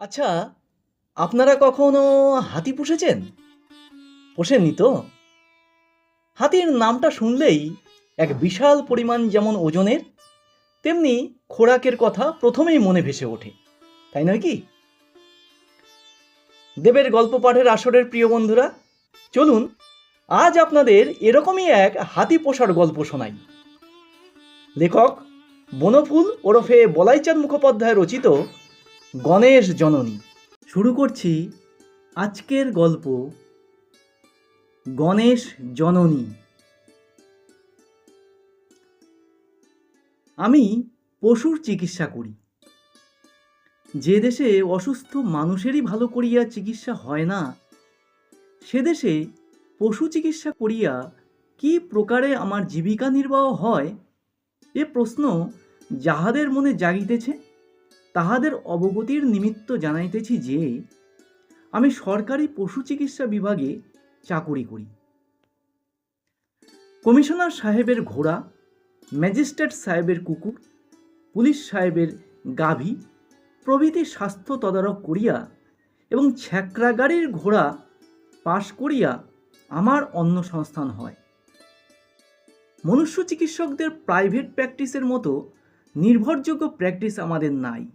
আচ্ছা আপনারা কখনো হাতি পুষেছেন? পোষেননি তো? হাতির নামটা শুনলেই এক বিশাল পরিমাণ যেমন ওজনের, তেমনি খোরাকের কথা প্রথমেই মনে ভেসে ওঠে, তাই নয় কি? দেবের গল্প পাঠের আসরের প্রিয় বন্ধুরা, চলুন আজ আপনাদের এরকমই এক হাতি পোষার গল্প শোনাই। লেখক বনফুল ওরফে বলাইচাঁদ মুখোপাধ্যায় রচিত গণেশ জননী। শুরু করছি আজকের গল্প গণেশ জননী। আমি পশুর চিকিৎসা করি। যে দেশে অসুস্থ মানুষেরই ভালো করিয়া চিকিৎসা হয় না, সে দেশে পশু চিকিৎসা করিয়া কি প্রকারে আমার জীবিকা নির্বাহ হয়, এ প্রশ্ন যাহাদের মনে জাগিতেছে? তাহাদের অবগতির নিমিত্ত জানাইতেছি যে, আমি সরকারি পশু চিকিৎসা বিভাগে চাকুরি করি। কমিশনার সাহেবের ঘোড়া, ম্যাজিস্ট্রেট সাহেবের কুকুর, পুলিশ সাহেবের গাভী প্রভৃতি স্বাস্থ্য তদারক করিয়া এবং ছ্যাকরা গাড়ির ঘোড়া পাশ করিয়া আমার অন্য সংস্থান হয়। মনুষ্য চিকিৎসকদের প্রাইভেট প্র্যাকটিসের মতো নির্ভরযোগ্য প্র্যাকটিস আমাদের নাই।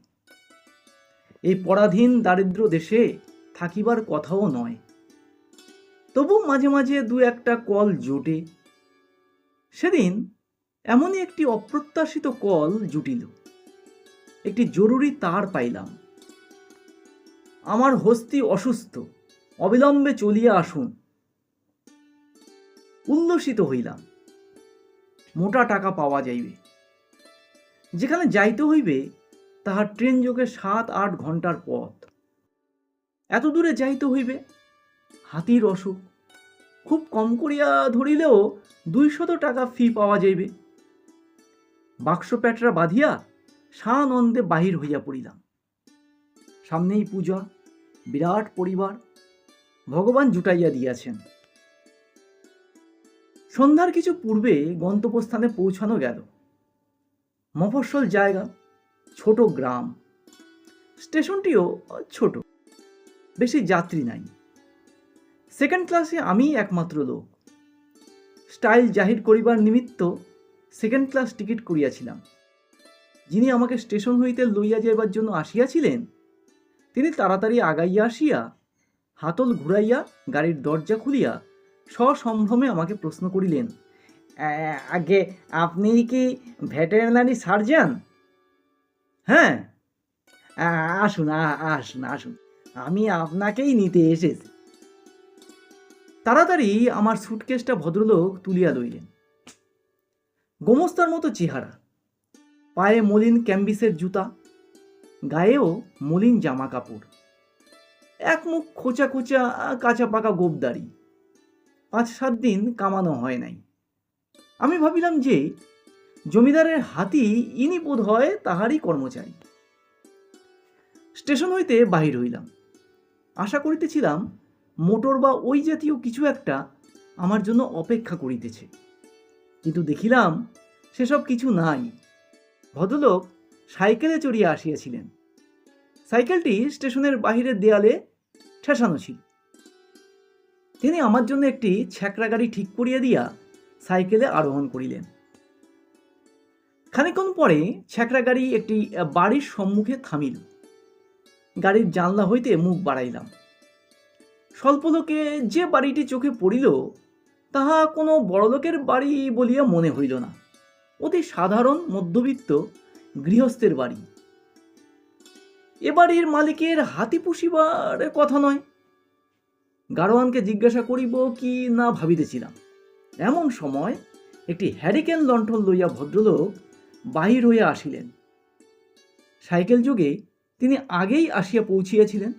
এই পরাধীন দারিদ্র দেশে থাকিবার কথাও নয়। তবু মাঝে মাঝে দু একটা কল জোটে। সেদিন এমনই একটি অপ্রত্যাশিত কল জুটিল। একটি জরুরি তার পাইলাম। আমার হস্তি অসুস্থ, অবিলম্বে চলিয়া আসুন। উল্লসিত হইলাম। মোটা টাকা পাওয়া যাইবে। যেখানে যাইতে হইবে তাহার ট্রেন যোগে সাত আট ঘণ্টার পথ। এত দূরে যাইতে হইবে? হাতির অসুখ। খুব কম করিয়া ধরিলেও দুইশত টাকা ফি পাওয়া যাইবে। বাক্স প্যাটরা বাঁধিয়া সানন্দে বাহির হইয়া পড়িলাম। সামনেই পূজা, বিরাট পরিবার, ভগবান জুটাইয়া দিয়াছেন। সন্ধ্যার কিছু পূর্বে গন্তব্যস্থানে পৌঁছানো গেল। মফস্বল জায়গা ছোট গ্রাম। স্টেশনটিও ছোট, বেশি যাত্রী নাই। সেকেন্ড ক্লাসে আমিই একমাত্র লোক। স্টাইল জাহির করিবার নিমিত্ত সেকেন্ড ক্লাস টিকিট করিয়াছিলাম। যিনি আমাকে স্টেশন হইতে লইয়া যাইবার জন্য আসিয়াছিলেন, তিনি তাড়াতাড়ি আগাইয়া আসিয়া হাতল ঘুরাইয়া গাড়ির দরজা খুলিয়া সসম্ভ্রমে আমাকে প্রশ্ন করিলেন "আ- আগে আপনি কি ভেটেরিনারি সার্জন? হ্যাঁ? আসুন আসুন আসুন। আমি আপনাকেই নিতে এসেছি। তাড়াতাড়ি আমার সুটকেসটা ভদ্রলোক তুলিয়া লইলেন। গোমস্তার মতো চেহারা। পায়ে মলিন ক্যাম্বিসের জুতা, গায়েও মলিন জামা কাপড় এক মুখ খোঁচা খোঁচা, কাঁচা পাকা গোবদারি। পাঁচ সাত দিন কামানো হয় নাই। আমি ভাবিলাম যে জমিদারের হাতি ইনি বোধ হয় তাহারই কর্মচারী। স্টেশন হইতে বাহির হইলাম। আশা করিতেছিলাম, মোটর বা ওই জাতীয় কিছু একটা আমার জন্য অপেক্ষা করিতেছে। কিন্তু দেখিলাম, সেসব কিছু নাই। ভদ্রলোক সাইকেলে চড়িয়া আসিয়াছিলেন। সাইকেলটি স্টেশনের বাহিরের দেয়ালে ঠেসানো ছিল। তিনি আমার জন্য একটি ছ্যাকরা গাড়ি ঠিক করিয়া দিয়া সাইকেলে আরোহণ করিলেন। খানিকক্ষণ পরে ছ্যাকরা গাড়ি একটি বাড়ির সম্মুখে থামিল। গাড়ির জানলা হইতে মুখ বাড়াইলাম। স্বল্পলোকে যে বাড়িটি চোখে পড়িল, তাহা কোনো বড়লোকের বাড়ি বলিয়া মনে হইল না। অতি সাধারণ মধ্যবিত্ত গৃহস্থের বাড়ি। এ বাড়ির মালিকের হাতি পুষিবার কথা নয়। গাড়োয়ানকে জিজ্ঞাসা করিব কি না ভাবিতেছিলাম। এমন সময় একটি হ্যারিকেন লণ্ঠন লইয়া ভদ্রলোক বাহির হইয়া আসিলেন। সাইকেল যোগে তিনি আগেই আসিয়া পৌঁছিয়াছিলেন।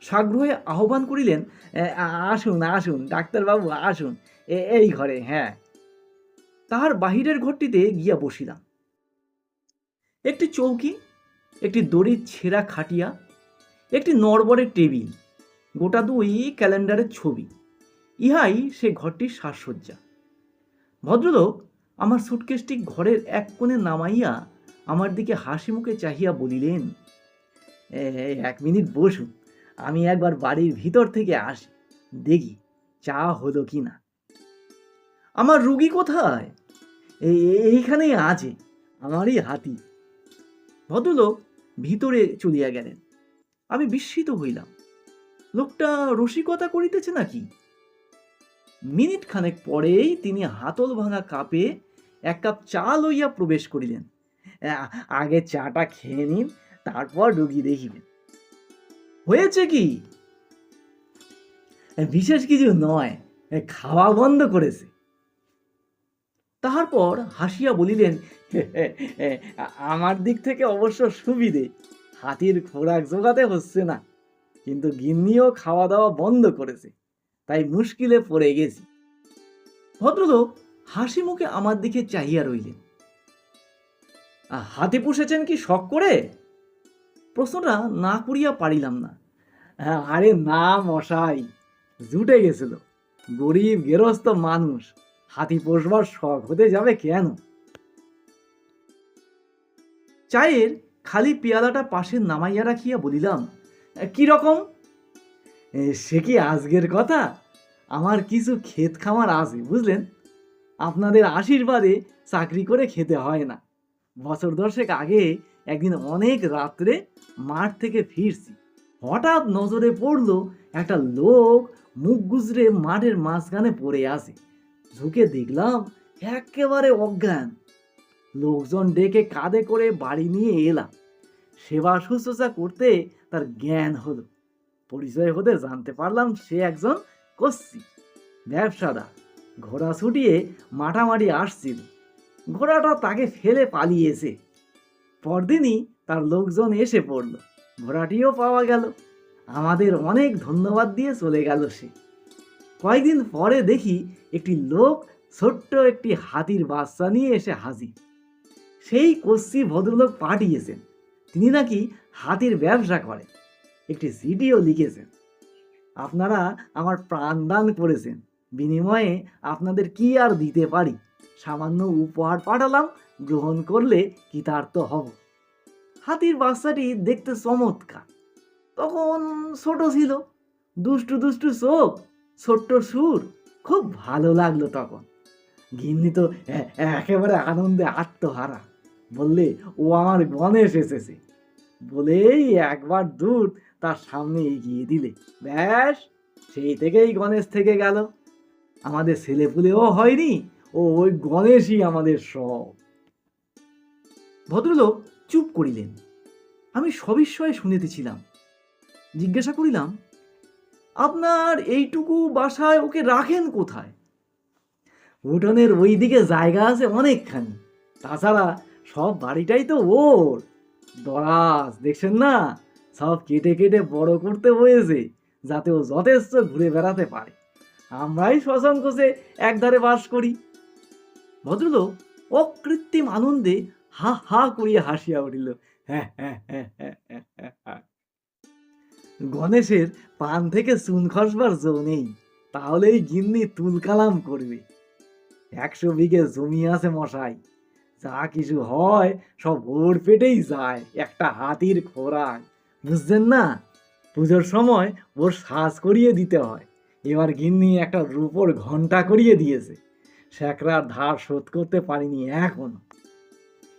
সাগ্রহে আহ্বান করিলেন "এ, আ- আসুন আসুন ডাক্তারবাবু আসুন এই ঘরে হ্যাঁ। তাহার বাহিরের ঘরটিতে গিয়া বসিলাম। একটি চৌকি একটি দড়ির ছেঁড়া খাটিয়া একটি নড়বড়ের টেবিল গোটা দুই ক্যালেন্ডারের ছবি ইহাই সে ঘরটির সাজসজ্জা। ভদ্রলোক আমার সুটকেসটি ঘরের এক কোণে নামাইয়া আমার দিকে হাসি মুখে চাহিয়া বলিলেন এক মিনিট বসুন, আমি একবার বাড়ির ভিতর থেকে আসি, দেখি চা হলো কি না। আমার রুগী কোথায়? এই এই- এইখানেই আছে, আমারই হাতি। ভদ্রলোক ভিতরে চলিয়া গেলেন। আমি বিস্মিত হইলাম, লোকটা রসিকতা করিতেছে নাকি? মিনিট খানেক পরেই তিনি হাতল ভাঙা কাপে এক কাপ চা লইয়া প্রবেশ করিলেন। আগে চাটা খেয়ে নিন, তারপর রুগী দেখিবেন। হয়েছে কি? বিশেষ কিছু নয়, খাওয়া বন্ধ করেছে। তাহার পর হাসিয়া বলিলেন আমার দিক থেকে অবশ্য সুবিধে, হাতির খোরাক জোগাতে হচ্ছে না। কিন্তু গিন্নিও খাওয়া দাওয়া বন্ধ করেছে, তাই মুশকিলে পড়ে গেছি। ভদ্রলোক হাসি মুখে আমার দিকে চাহিয়া রইলেন। হাতি পুষেছেন কি শখ করে? প্রশ্নটা না করিয়া পারিলাম না। আরে না মশাই, জুটে গেছিল। গরিব গেরস্ত মানুষ, হাতি পোষবার শখ হতে যাবে কেন? চায়ের খালি পেয়ালাটা পাশে নামাইয়া রাখিয়া বলিলাম, কি রকম? সে কি আজকের কথা? আমার কিছু ক্ষেত খামার আছে, বুঝলেন? আপনাদের আশীর্বাদে চাকরি করে খেতে হয় না। বছর দশেক আগে একদিন অনেক রাত্রে মাঠ থেকে ফিরছি। হঠাৎ নজরে পড়ল একটা লোক মুখ গুজরে মাঠের মাঝখানে পড়ে আছে। ঝুঁকে দেখলাম একেবারে অজ্ঞান। লোকজন ডেকে কাঁধে করে বাড়ি নিয়ে এলাম। সেবা শুশ্রূষা করতে তার জ্ঞান হলো। পরিচয় হতে জানতে পারলাম সে একজন কচ্ছি ব্যবসাদার। ঘোড়া ছুটিয়ে মাটামাটি আসছিল। ঘোড়াটা তাকে ফেলে পালিয়েছে। পরদিনই তার লোকজন এসে পড়ল। ঘোড়াটিও পাওয়া গেল। আমাদের অনেক ধন্যবাদ দিয়ে চলে গেল সে। কয়েকদিন পরে দেখি একটি লোক ছোট্ট একটি হাতির বাচ্চা নিয়ে এসে হাজির। সেই কচ্ছি ভদ্রলোক পাঠিয়েছেন। তিনি নাকি হাতির ব্যবসা করেন। একটি চিঠিও লিখেছেন। আপনারা আমার প্রাণদান করেছেন। বিনিময়ে আপনাদের কি আর দিতে পারি? সামান্য উপহার পাঠালাম, গ্রহণ করলে কৃতার্থ হব। হাতির বাচ্চাটি দেখতে চমৎকার। তখন ছোট ছিল। দুষ্টু দুষ্টু চোখ, ছোট্ট সুর, খুব ভালো লাগল তখন। গিন্নি তো একেবারে আনন্দে আত্মহারা। বললে, ও আমার গণেশ এসেছে। বলেই একবার দূর তার সামনে এগিয়ে দিলে। ব্যাস, সেই থেকেই গণেশ থেকে গেল। আমাদের ছেলেপুলেও হয়নি, ও ওই গণেশই আমাদের সব। ভদ্রলোক চুপ করিলেন। আমি সবিস্ময়ে শুনিতেছিলাম। জিজ্ঞাসা করিলাম, আপনার এইটুকু বাসায় ওকে রাখেন কোথায়? উঠোনের ওই দিকে জায়গা আছে অনেকখানি। তাছাড়া সব বাড়িটাই তো ওর। দরাজ, দেখছেন না? সব কেটে কেটে বড় করতে হয়েছে, যাতে ও যথেষ্ট ঘুরে বেড়াতে পারে। আমরাই সসংকোচে একধারে বাস করি। ভদ্রলোক অকৃত্রিম আনন্দে হা হা করিয়া হাসিয়া উঠিল। হ্যাঁ হ্যাঁ হ্যাঁ। গণেশের পান থেকে চুন খসবার জো নেই, তাহলেই গিন্নি তুলকালাম করবে। একশো বিঘে জমি আছে মশাই, যা কিছু হয় সব ওর পেটেই যায়, একটা হাতির খোরাক। বুঝছেন না? পুজোর সময় ওর সাজ করিয়ে দিতে হয়। এবার গিন্নি একটা রূপোর ঘণ্টা করিয়ে দিয়েছে। স্যাকরার ধার শোধ করতে পারিনি এখনও।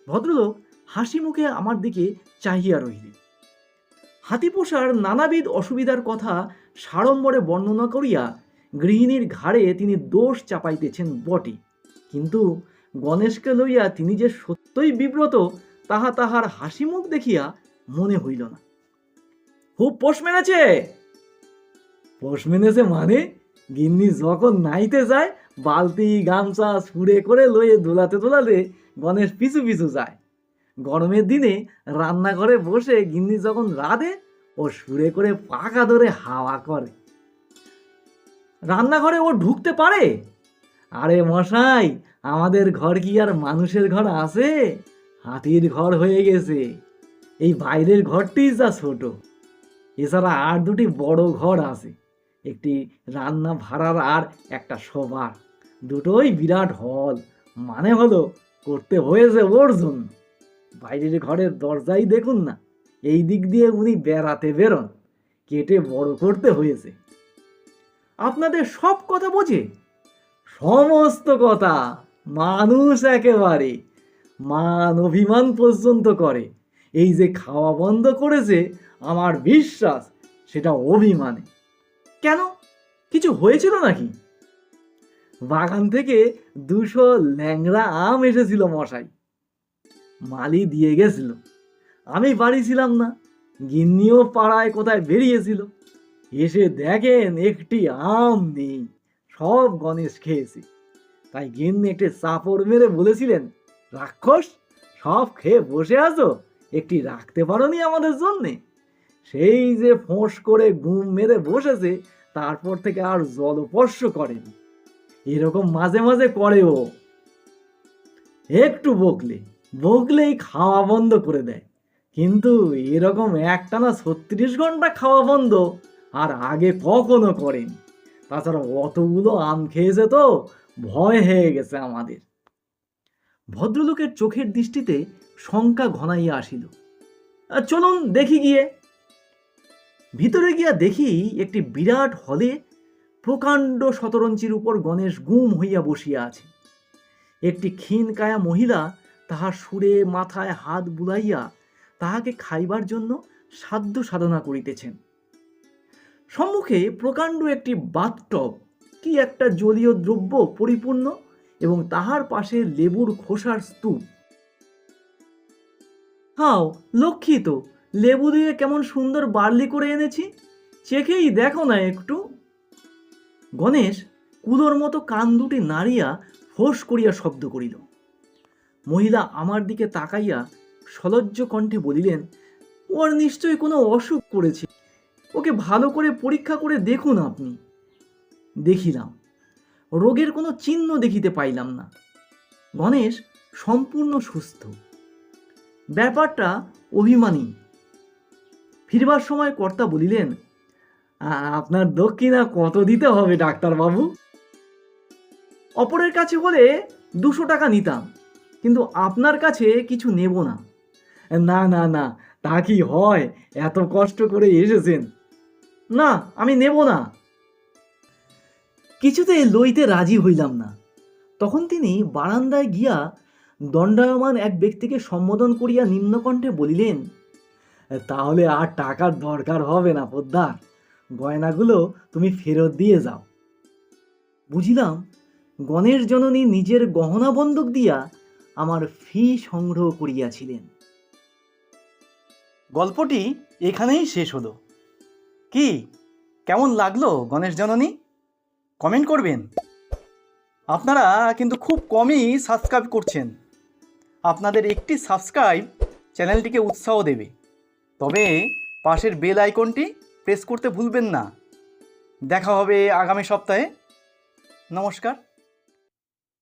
ভদ্রলোক হাসি মুখে আমার দিকে চাহিয়া রহিলেন। হাতি পোষার নানাবিধ অসুবিধার কথা সাড়ম্বরে বর্ণনা করিয়া গৃহিণীর ঘাড়ে তিনি দোষ চাপাইতেছেন বটে। কিন্তু গণেশকে লইয়া তিনি যে সত্যই বিব্রত, তাহা তাহার হাসি মুখ দেখিয়া মনে হইল না। খুব পোষ মেনেছে পোষ মেনেছে মানে? গিন্নি যখন নাইতে যায়, বালতি, গামছা সুরে করে লয়ে দোলাতে দোলাতে গণেশ পিছু পিছু যায়। গরমের দিনে রান্নাঘরে বসে গিন্নি যখন রাধে, ও সুরে করে পাকা ধরে হাওয়া করে। রান্নাঘরে ও ঢুকতে পারে? আরে মশাই, আমাদের ঘর কি আর মানুষের ঘর আছে? হাতির ঘর হয়ে গেছে। এই বাইরের ঘরটি যা ছোট। এছাড়া আর দুটি বড় ঘর আছে। একটি রান্না ভাড়ার আর একটা শোবার দুটোই বিরাট হল। মানে হলো, করতে হয়েছে ওর জন্য বাইরের ঘরের দরজাই দেখুন না, এই দিক দিয়ে উনি বেড়াতে বেরোন। কেটে বড় করতে হয়েছে। আপনাদের সব কথা বোঝে? সমস্ত কথা মানুষ একেবারে মান অভিমান পর্যন্ত করে। এই যে খাওয়া বন্ধ করেছে, আমার বিশ্বাস সেটা অভিমানে। কেন? কিছু হয়েছিল নাকি? বাগান থেকে দুশো ল্যাংড়া আম এসেছিল মশাই। মালি দিয়ে গেছিল। আমি বাড়ি ছিলাম না, গিন্নিও পাড়ায় কোথায় বেরিয়েছিল। এসে দেখেন একটি আম নেই, সব গণেশ খেয়েছে। তাই গিন্নি একটি চাপড় মেরে বলেছিলেন, রাক্ষস, সব খেয়ে বসে আছো? একটি রাখতে পারো নি আমাদের জন্যে? সেই যে ফোঁস করে ঘুম মেরে বসেছে, তারপর থেকে আর জলস্পর্শ করেনি। এরকম মাঝে মাঝে করে ও একটু বকলে, বকলেই খাওয়া বন্ধ করে দেয়। কিন্তু এরকম একটানা ছত্রিশ ঘণ্টা খাওয়া বন্ধ আর আগে কখনো করেনি। তাছাড়া অতগুলো আম খেয়েছে তো, ভয় হয়ে গেছে আমাদের। ভদ্রলোকের চোখের দৃষ্টিতে শঙ্কা ঘনাইয়া আসিল। চলুন, দেখি গিয়ে। ভিতরে গিয়া দেখি একটি বিরাট হলে প্রকাণ্ড শতরঞ্চির উপর গণেশ গুম হইয়া বসিয়া আছে। একটি ক্ষীণকায়া মহিলা তাহার সুরে মাথায় হাত বুলাইয়া তাহাকে খাইবার জন্য সাধ্য সাধনা করিতেছেন। সম্মুখে প্রকাণ্ড একটি বাথটব, কি একটা জলীয় দ্রব্য পরিপূর্ণ এবং তাহার পাশে লেবুর খোসার স্তূপ। হাও, লক্ষ্মী তো লেবু দিয়ে কেমন সুন্দর বার্লি করে এনেছি? চেখেই দেখো না একটু। গণেশ কুলোর মতো কান দুটি নাড়িয়া ফোঁস করিয়া শব্দ করিল। মহিলা আমার দিকে তাকাইয়া সলজ্জ কণ্ঠে বলিলেন, ওর নিশ্চয়ই কোনো অসুখ করেছে। ওকে ভালো করে পরীক্ষা করে দেখুন আপনি। দেখিলাম। রোগের কোনো চিহ্ন দেখিতে পাইলাম না। গণেশ সম্পূর্ণ সুস্থ। ব্যাপারটা অভিমানী। ফিরবার সময় কর্তা বলিলেন আপনার দক্ষিণা কত দিতে হবে, ডাক্তারবাবু? অপরের কাছে হলে দুশো টাকা নিতাম, কিন্তু আপনার কাছে কিছু নেব না। না না না, তা কি হয়? এত কষ্ট করে এসেছেন। না, আমি নেব না। কিছুতে লইতে রাজি হইলাম না। তখন তিনি বারান্দায় গিয়া দণ্ডায়মান এক ব্যক্তিকে সম্বোধন করিয়া নিম্নকণ্ঠে বলিলেন তাহলে আর টাকার দরকার হবে না, পোদ্দার। গয়নাগুলো তুমি ফেরত দিয়ে যাও। বুঝিলাম, গণেশ জননী নিজের গহনা বন্ধক দিয়া আমার ফি সংগ্রহ করিয়াছিলেন। গল্পটি এখানেই শেষ হলো। কি, কেমন লাগল গণেশ জননী? কমেন্ট করবেন। আপনারা কিন্তু খুব কমই সাবস্ক্রাইব করছেন। আপনাদের একটি সাবস্ক্রাইব চ্যানেলটিকে উৎসাহ দেবে। তবে পাশের বেল আইকনটি প্রেস করতে ভুলবেন না। দেখা হবে আগামী সপ্তাহে। নমস্কার।